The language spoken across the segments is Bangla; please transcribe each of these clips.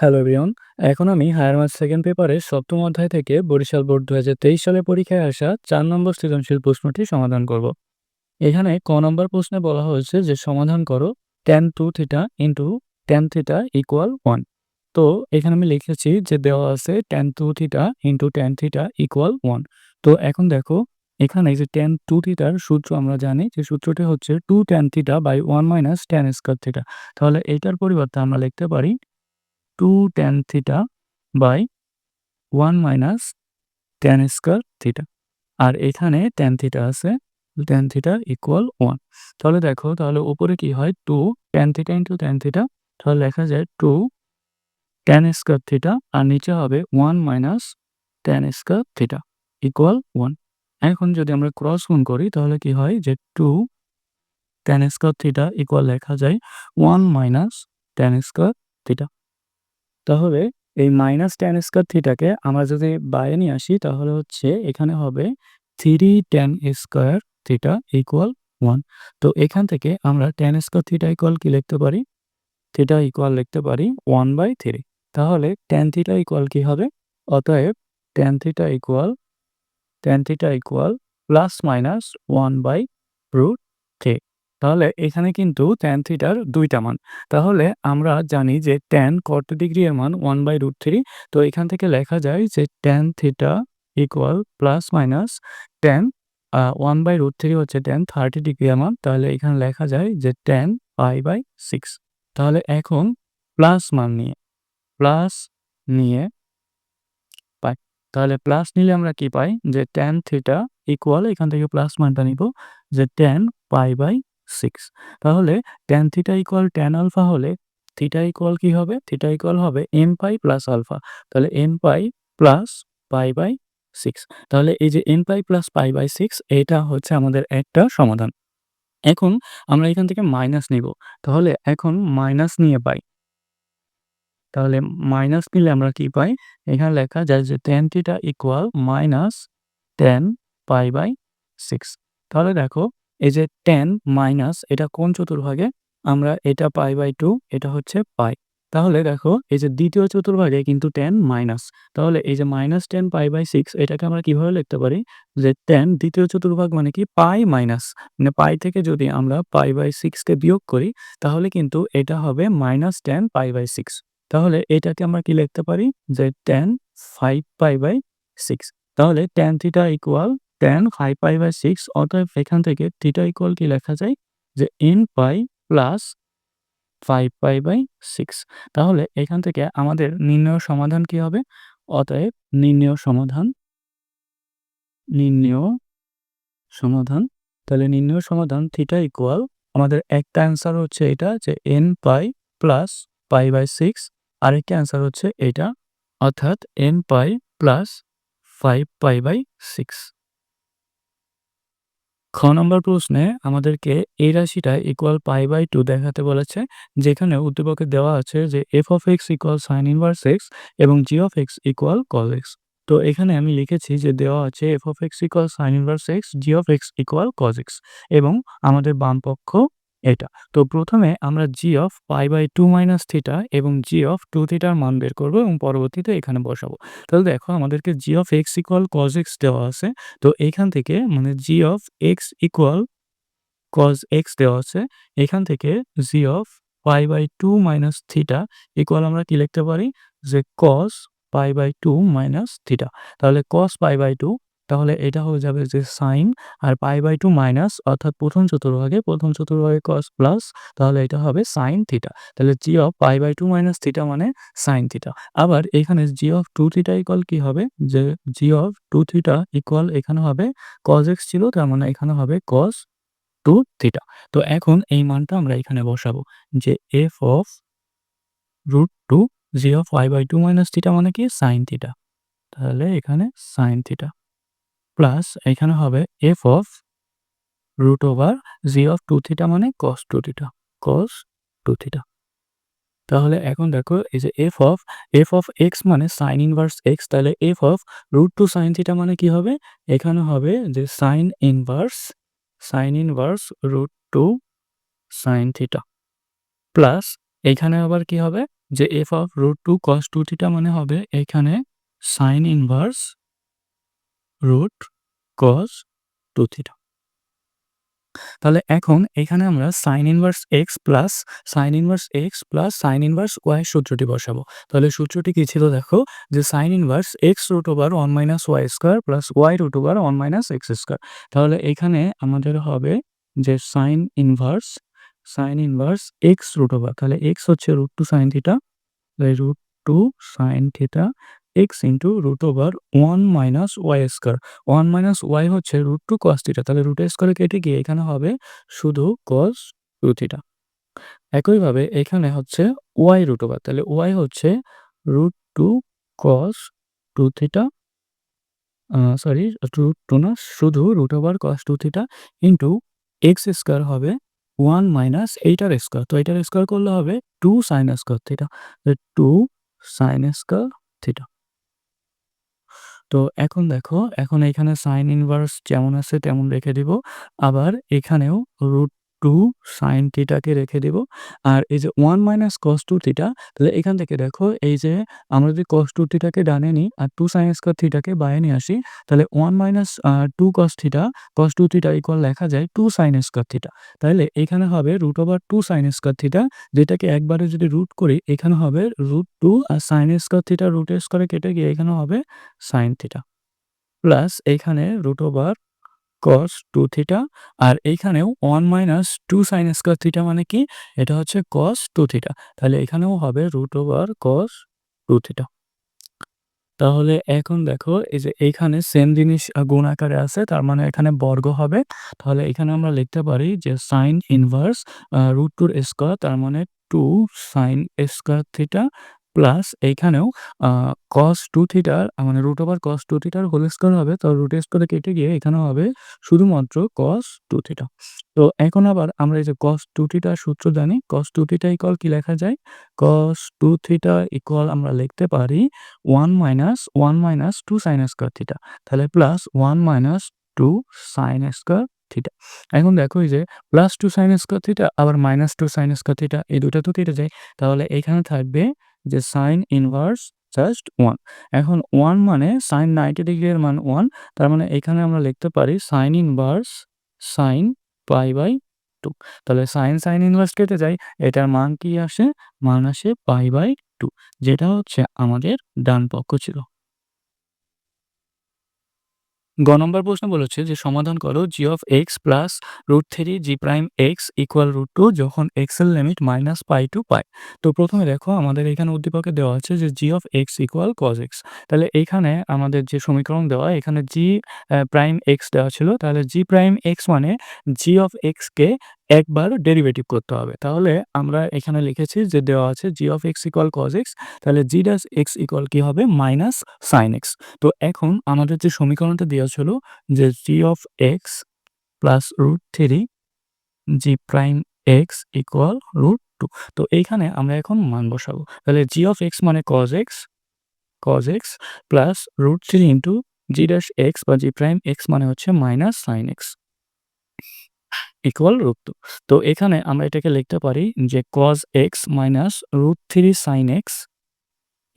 হ্যালো এভরিওয়ান এখন আমি হায়ার ম্যাথ সেকেন্ড পেপারের সপ্তম অধ্যায় থেকে বরিশাল বোর্ড দু হাজার তেইশ সালে পরীক্ষায় আসা চার নম্বর সৃজনশীল প্রশ্নটি সমাধান করব। এখানে ক নম্বর প্রশ্নে বলা হয়েছে যে সমাধান করো tan two theta into tan theta equal one তো এখানে আমি লিখেছি যে দেওয়া আছে tan two theta into tan theta equal one তো এখন দেখো, এখানে যে টেন টু থিটার সূত্র আমরা জানি যে সূত্রটি হচ্ছে two tan theta by one minus tan square theta তাহলে এইটার পরিবর্তে আমরা লিখতে পারি two tan theta by one minus tan square theta আর এখানে টেন থিটা আছে টেন থিটা ইকুয়াল ওয়ান তাহলে দেখো, তাহলে উপরে কি হয়? Two tan theta into tan theta তাহলে লেখা যায় টু টেন স্কোয়ার থিটা আর নিচে হবে one minus tan square theta equal one এখন যদি আমরা ক্রস গুণ করি, তাহলে কি হয় যে two tan square theta equal লেখা যায় one minus tan square theta তাহলে এই মাইনাস টেন স্কোয়ার থিটাকে আমরা যদি বাইরে নিয়ে আসি, তাহলে হচ্ছে এখানে হবে three tan square theta equal one তো এখান থেকে আমরা টেন স্কোয়ার থিটা ইকুয়াল কি লিখতে পারি? থিটা ইকুয়াল লিখতে পারি ওয়ান বাই থ্রি তাহলে টেন থিটা ইকুয়াল কি হবে? অতএব tan theta equal tan theta equal plus minus one by root তাহলে এখানে কিন্তু ট্যান থিটার দুইটা মান। তাহলে আমরা জানি যে ট্যান কত ডিগ্রি এর মান? ওয়ান বাই রুট থ্রি তো এখান থেকে লেখা যায় যে tan theta equal plus minus tan one by root three হচ্ছে ট্যান থার্টি ডিগ্রি এর মান। তাহলে এখানে লেখা যায় যে ট্যান পাই বাই সিক্স তাহলে এখন প্লাস মান নিয়ে প্লাস নিয়ে পাই। তাহলে প্লাস নিলে আমরা কি পাই? যে ট্যান থিটা ইকুয়াল এখান থেকে প্লাস মানটা নিব। যে ট্যান পাই বাই সিক্স তাহলে tan theta equal tan alpha হলে থিটা ইকুয়াল কি হবে? থিটা ইকুয়াল হবে এম পাই প্লাস আলফা তাহলে m pi plus pi by six তাহলে এই যে m pi plus pi by six এটা হচ্ছে আমাদের একটা সমাধান। এখন আমরা এখান থেকে মাইনাস নিব। তাহলে এখন মাইনাস নিয়ে পাই। তাহলে মাইনাস নিলে আমরা কি পাই? এখানে লেখা যায় যে tan theta equal minus tan pi by six তাহলে দেখো এই যে টেন মাইনাস এটা কোন চতুর্ভাগে? আমরা এটা পাই বাই টু এটা হচ্ছে পাই তাহলে দেখো, এই যে দ্বিতীয় চতুর্ভাগে কিন্তু টেন মাইনাস তাহলে এই যে minus tan pi by six এটাকে আমরা কীভাবে লিখতে পারি? যে টেন দ্বিতীয় চতুর্ভাগ মানে কি? পাই মাইনাস মানে পাই থেকে যদি আমরা পাই বাই সিক্সকে বিয়োগ করি, তাহলে কিন্তু এটা হবে minus tan pi by six তাহলে এটাকে আমরা কি লিখতে পারি? যে tan five pi by six তাহলে tan theta equal tan five pi by six অতএব এখান থেকে থিটা ইকুয়াল কি লেখা যায়? যে n pi plus five pi by six তাহলে এখান থেকে আমাদের নির্ণয় সমাধান কি হবে? অতএব নির্ণয় সমাধান নির্ণয় সমাধান। তাহলে নির্ণয় সমাধান থিটা ইকুয়াল আমাদের একটা অ্যান্সার হচ্ছে এটা যে n pi plus pi by six আরেকটা অ্যান্সার হচ্ছে এটা, অর্থাৎ n pi plus five pi by six খ নম্বর প্রশ্নে আমাদেরকে এই রাশিটা ইকুয়াল পাই বাই টু দেখাতে বলেছে, যেখানে উদ্দীপকে দেওয়া আছে যে f of x equal sine inverse x এবং g of x equal cos x তো এখানে আমি লিখেছি যে দেওয়া আছে f of x equal sine inverse x g of x equal cos x এবং আমাদের বাম পক্ষ এটা। তো প্রথমে আমরা g of pi by two minus theta এবং জি অফ টু থিটার মান বের করব এবং পরবর্তীতে এখানে বসাবো। তাহলে দেখো আমাদেরকে g of x equal cos x দেওয়া আছে। তো এখান থেকে মানে g of x equal cos x দেওয়া আছে। এখান থেকে g of pi by two minus theta equal আমরা কি লিখতে পারি? যে cos pi by two minus theta তাহলে কস পাই বাই টু তাহলে এটা হয়ে যাবে যে সাইন আর পাই বাই টু মাইনাস অর্থাৎ প্রথম চতুর্ভাগে প্রথম চতুর্ভাগে কস প্লাস তাহলে এটা হবে সাইন থিটা তাহলে g of pi by two minus theta মানে সাইন থিটা আবার এখানে g of two theta equal কি হবে? যে g of two theta equal এখানে হবে কজ এক্স ছিল, তার মানে এখানে হবে কস টু থিটা তো এখন এই মানটা আমরা এখানে বসাবো যে f of root two g of y by two minus theta মানে কি? সাইন থিটা তাহলে এখানে সাইন থিটা প্লাস এখানে হবে f of root over g of two theta মানে cos two theta cos two theta তাহলে এখন দেখো এই যে f of f of x মানে সাইন ইনভার্স এক্স তাহলে f of root two sine theta মানে কি হবে? এখানে হবে যে sine inverse sine inverse root two sine theta plus এখানে আবার কি হবে? যে f of root two cos two theta মানে হবে এখানে sine inverse root cos two theta তাহলে এখন এখানে আমরা sine inverse x plus sine inverse x plus sine inverse y সূত্রটি বসাবো। তাহলে সূত্রটি কি ছিল দেখো? যে sine inverse x root over one minus y square plus y root over one minus x square তাহলে এখানে আমাদের হবে যে sine inverse sine inverse x root over তাহলে এক্স হচ্ছে root two sine theta root two sine theta x into root over one minus y square one minus y হচ্ছে রুট টু কস থিটা তাহলে রুট স্কোয়ারে কেটে গিয়ে এখানে হবে শুধু কস টু থিটা একইভাবে এখানে হচ্ছে ওয়াই রুট ওভার তাহলে ওয়াই হচ্ছে root two cos two theta sorry root two না, শুধু root over cos two theta into x square হবে ওয়ান মাইনাস এইটার স্কোয়ার তো এইটার স্কোয়ার করলে হবে two sine square theta two sine square theta তো এখন দেখো, এখন এখানে সাইন ইনভার্স যেমন আছে তেমন রেখে দিব। আবার এখানেও রুট টু সাইন থিটাকে রেখে দিব। আর এই যে one minus cos two theta তাহলে এখান থেকে দেখো এই যে আমরা যদি কস টু থিটাকে ডানে নিই আর টু সাইন স্কোয়ার থিটাকে বাইরে নিয়ে আসি, তাহলে one minus two cos theta cos two theta equal লেখা যায় টু সাইন স্কোয়ার থিটা তাহলে এখানে হবে root over two sine square theta যেটাকে একবারে যদি রুট করি, এখানে হবে রুট টু আর সাইন স্কোয়ার থিটা রুট স্কোয়ারে কেটে গিয়ে এখানে হবে সাইন থিটা প্লাস এখানে root over cos two theta আর এইখানেও one minus two sine square theta মানে কি? এটা হচ্ছে কস টু থিটা তাহলে এখানেও হবে root over cos two theta তাহলে এখন দেখো, এই যে এইখানে সেম জিনিস গুণ আকারে আছে, তার মানে এখানে বর্গ হবে। তাহলে এখানে আমরা লিখতে পারি যে সাইন ইনভার্স রুট টুর স্কোয়ার তার মানে two sine square theta plus এইখানেও কস টু থিটার মানে রুট ওভার কস টু থিটার হোল স্কোয়ার হবে। তো রুট স্কোয়ারে কেটে গিয়ে এখানে হবে শুধুমাত্র কস টু থিটা তো এখন আবার আমরা এই যে কস টু থিটার সূত্র জানি কস টু থিটা ইকুয়াল কি লেখা যায়? কস টু থিটা ইকুয়াল আমরা লিখতে পারি one minus one minus two sine square theta তাহলে plus one minus two sine square theta এখন দেখো এই যে plus two sine square theta আবার minus two sine square theta এই দুটা তো কেটে যায়। তাহলে এখানে থাকবে যে সাইন ইনভার্স জাস্ট ওয়ান এখন ওয়ান মানে সাইন নাইনটি ডিগ্রির মান ওয়ান তার মানে এখানে আমরা লিখতে পারি sine inverse sine pi by two তাহলে সাইন সাইন ইনভার্স কেটে যাই, এটার মান কি আসে? মান আসে পাই বাই টু যেটা হচ্ছে আমাদের ডান পক্ষ ছিল। গ নম্বর প্রশ্ন বলেছে যে সমাধান করো g of x plus root three g prime x equal root two যখন এক্সের limit minus pi to pi তো প্রথমে দেখো আমাদের এখানে উদ্দীপকে দেওয়া আছে যে g of x equal cos x তাহলে এখানে আমাদের যে সমীকরণ দেওয়া, এখানে জি প্রাইম এক্স দেওয়া ছিল, তাহলে জি প্রাইম এক্স মানে জি অফ এক্সকে একবার ডেরিভেটিভ করতে হবে। তাহলে আমরা এখানে লিখেছি যে দেওয়া আছে g of x equal cos x তাহলে জি ডাস এক্স ইকুয়াল কি হবে? মাইনাস সাইন এক্স তো এখন আমাদের যে সমীকরণটা দেওয়া ছিল যে g of x plus root three g prime x equal root two তো এইখানে আমরা এখন মান বসাবো। তাহলে জি অফ এক্স মানে cos x cos x plus root three into g dash x বা জি প্রাইম এক্স মানে হচ্ছে minus sine x equal root two তো এখানে আমরা এটাকে লিখতে পারি যে cos x minus root three sine x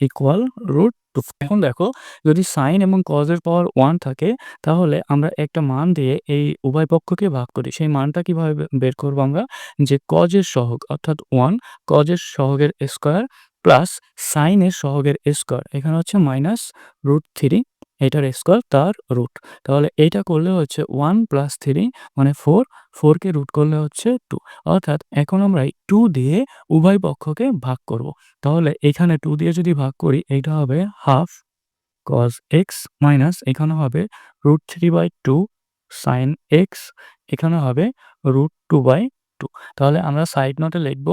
equal root two এখন দেখো, যদি সাইন এবং কজের পাওয়ার ওয়ান থাকে, তাহলে আমরা একটা মান দিয়ে এই উভয় পক্ষকে ভাগ করি। সেই মানটা কীভাবে বের করব আমরা? যে কজের সহগ, অর্থাৎ ওয়ান কজের সহগের স্কোয়ার প্লাস সাইনের সহগের স্কোয়ার এখানে হচ্ছে মাইনাস রুট থ্রি এটার স্কোয়ার তার রুট তাহলে এইটা করলে হচ্ছে ওয়ান প্লাস থ্রি মানে ফোর ফোরকে রুট করলে হচ্ছে টু অর্থাৎ এখন আমরা টু দিয়ে উভয় পক্ষকে ভাগ করব। তাহলে এখানে টু দিয়ে যদি ভাগ করি, এইটা হবে হাফ কজ এক্স মাইনাস এখানে হবে root three by two sine x এখানে হবে রুট টু বাই টু তাহলে আমরা সাইড নোটে লিখব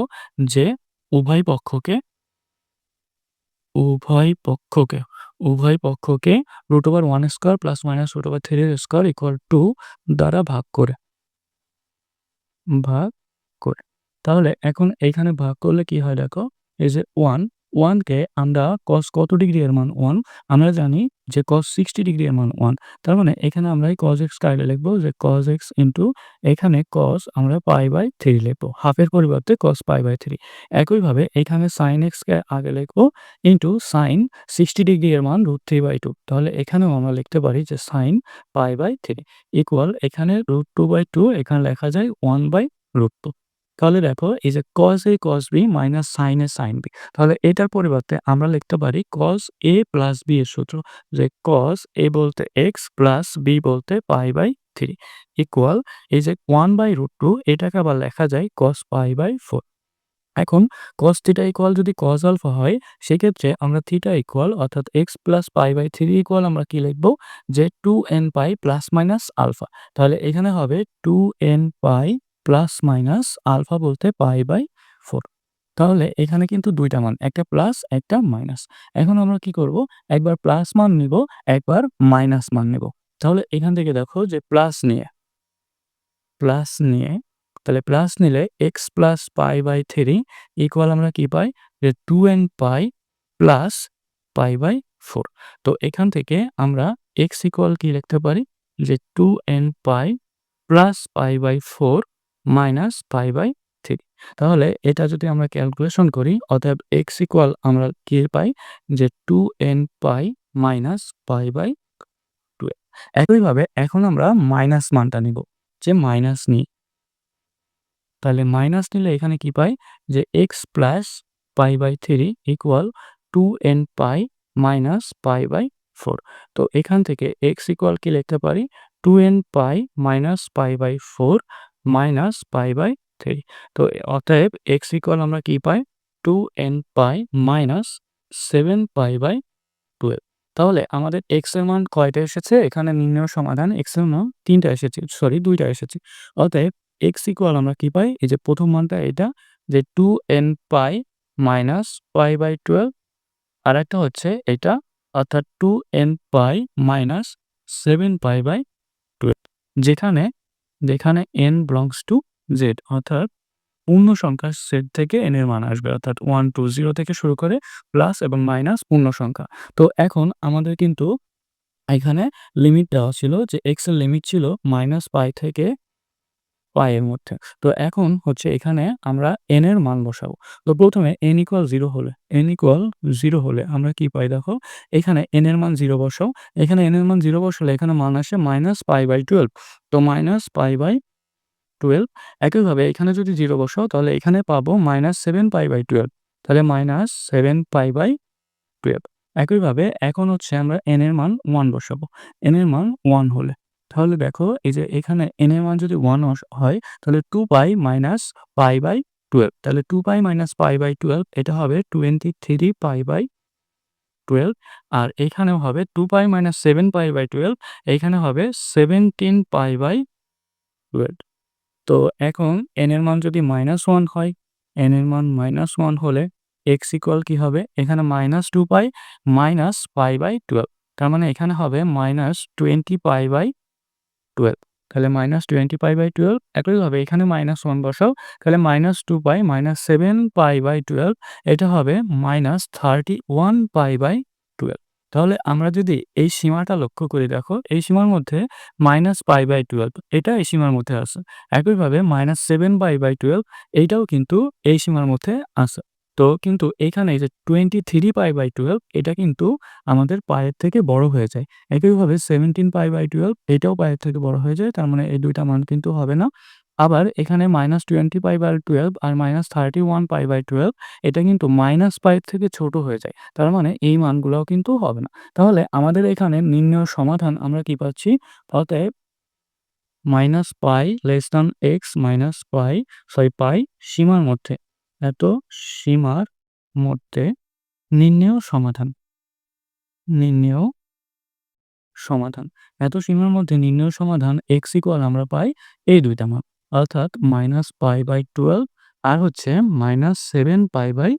যে উভয় পক্ষকে উভয় পক্ষকে উভয় পক্ষকে root over one square plus minus root over three square equal two দ্বারা ভাগ করে। ভাগ করে। তাহলে এখন এইখানে ভাগ করলে কি হয় দেখো? এই যে ওয়ান ওয়ানকে আমরা কস কত ডিগ্রি এর মান ওয়ান আমরা জানি যে কস সিক্সটি ডিগ্রি এর মান ওয়ান তার মানে এখানে আমরা কজ এক্স কাইলে লিখব যে কজ এক্স ইন্টু এখানে কস আমরা পাই বাই থ্রি লিখব। হাফের পরিবর্তে কস পাই বাই থ্রি একইভাবে এখানে সাইন এক্সকে আগে লিখব ইন্টু সাইন সিক্সটি ডিগ্রি এর মান রুট থ্রি বাই টু তাহলে এখানেও আমরা লিখতে পারি যে sine pi by three equal এখানে রুট টু বাই টু এখানে লেখা যায় ওয়ান বাই রুট টু তাহলে দেখো এই যে cos A cos B minus sine A sine B তাহলে এটার পরিবর্তে আমরা লিখতে পারি কস এ প্লাস বি এর সূত্র যে কস এ বলতে এক্স প্লাস বি বলতে পাই বাই থ্রি ইকুয়াল এই যে ওয়ান বাই রুট টু এটাকে আবার লেখা যায় কস পাই বাই ফোর এখন কস থিটা ইকুয়াল যদি কস আলফা হয়, সেক্ষেত্রে আমরা থিটা ইকুয়াল অর্থাৎ x plus pi by three equal আমরা কি লিখব? যে two n pi plus minus alpha তাহলে এখানে হবে two n pi plus minus alpha বলতে পাই বাই ফোর তাহলে এখানে কিন্তু দুইটা মান, একটা প্লাস একটা মাইনাস এখন আমরা কি করব? একবার প্লাস মান নিব, একবার মাইনাস মান নেব। তাহলে এখান থেকে দেখো যে প্লাস নিয়ে প্লাস নিয়ে, তাহলে প্লাস নিলে x plus pi by three equal আমরা কি পাই? যে two n pi plus pi by four তো এখান থেকে আমরা এক্স ইকুয়াল কি লিখতে পারি? যে two n pi plus pi by four minus pi by three. তাহলে এটা যদি আমরা ক্যালকুলেশন করি, অতএব এক্স ইকুয়াল আমরা কি পাই? যে two n pi minus pi by two একইভাবে এখন আমরা মাইনাস মানটা নিব, যে মাইনাস নিই। তাহলে মাইনাস নিলে এখানে কি পাই? যে x plus pi by three equal two n pi minus pi by four. তো এখান থেকে এক্স ইকুয়াল কি লিখতে পারি? Two n pi minus pi by four minus pi by three তো অতএব এক্স ইকুয়াল আমরা কি পাই? Two n pi minus seven pi by twelve তাহলে আমাদের এক্সের মান কয়টা এসেছে? এখানে নির্ণয় সমাধান এক্সের মান তিনটা এসেছে সরি দুইটা এসেছে। অতএব এক্স ইকুয়াল আমরা কি পাই? এই যে প্রথম মানটা এটা, যে two n pi minus pi by twelve আর একটা হচ্ছে এটা, অর্থাৎ two n pi minus seven pi by twelve যেখানে যেখানে এন বিলংস টু জেড অর্থাৎ পূর্ণ সংখ্যার সেট থেকে এন এর মান আসবে, অর্থাৎ ওয়ান টু জিরো থেকে শুরু করে প্লাস এবং মাইনাস পূর্ণ সংখ্যা। তো এখন আমাদের কিন্তু এখানে লিমিট দেওয়া ছিল যে এক্সের লিমিট ছিল মাইনাস পাই থেকে পাই এর মধ্যে। তো এখন হচ্ছে এখানে আমরা এন এর মান বসাবো। তো প্রথমে এন ইকুয়াল জিরো হলে এন ইকুয়াল জিরো হলে আমরা কি পাই দেখো? এখানে এন এর মান জিরো বসাও। এখানে এন এর মান জিরো বসালে এখানে মান আসে মাইনাস পাই বাই টুয়েলভ তো মাইনাস পাই বাই টুয়েলভ একইভাবে এখানে যদি জিরো বসাও, তাহলে এখানে পাবো minus seven pi by twelve তাহলে minus seven pi by twelve একইভাবে এখন হচ্ছে আমরা এন এর মান ওয়ান বসাবো। এন এর মান ওয়ান হলে। তাহলে দেখো এই যে এখানে এন এর মান যদি ওয়ান হয়, তাহলে two pi minus pi by twelve তাহলে two pi minus pi by twelve এটা হবে twenty three pi by twelve আর এখানেও হবে two pi minus seven pi by twelve এখানে হবে সেভেন্টিন পাই বাই টুয়েলভ তো এখন এন এর মান যদি মাইনাস ওয়ান হয় এন এর মান মাইনাস ওয়ান হলে এক্স ইকুয়াল কি হবে? এখানে minus two pi minus pi by twelve তার মানে এখানে হবে minus twenty pi by twelve তাহলে minus twenty pi by twelve একইভাবে এখানে মাইনাস ওয়ান বসাও, তাহলে minus two pi minus seven pi by twelve এটা হবে minus thirty one pi by twelve তাহলে আমরা যদি এই সীমাটা লক্ষ্য করি, দেখো, এই সীমার মধ্যে মাইনাস পাই বাই টুয়েলভ এটা এই সীমার মধ্যে আছে। একইভাবে minus seven pi by twelve এইটাও কিন্তু এই সীমার মধ্যে আছে। তো কিন্তু এখানে যে twenty three pi by twelve এটা কিন্তু আমাদের পায়ের থেকে বড় হয়ে যায়। একইভাবে সেভেন্টিন পাই বাই টুয়েলভ এটাও পায়ের থেকে বড় হয়ে যায়, তার মানে এই দুইটা মান কিন্তু হবে না। আবার এখানে minus twenty pi by twelve R minus thirty one pi by twelve এটা কিন্তু মাইনাস পাইয়ের থেকে ছোট হয়ে যায়, তার মানে এই মানগুলোও কিন্তু হবে না। তাহলে আমাদের এখানে নির্ণয় সমাধান আমরা কি পাচ্ছি? অতএব minus pi less than x minus pi sorry pi সীমার মধ্যে এত সীমার মধ্যে নির্ণেয় সমাধান। নির্ণেয় সমাধান। এত সীমার মধ্যে নির্ণেয় সমাধান এক্স ইকুয়াল আমরা পাই এই দুইটা মান। অর্থাৎ মাইনাস পাই বাই টুয়েলভ আর হচ্ছে মাইনাস সেভেন পাই বাই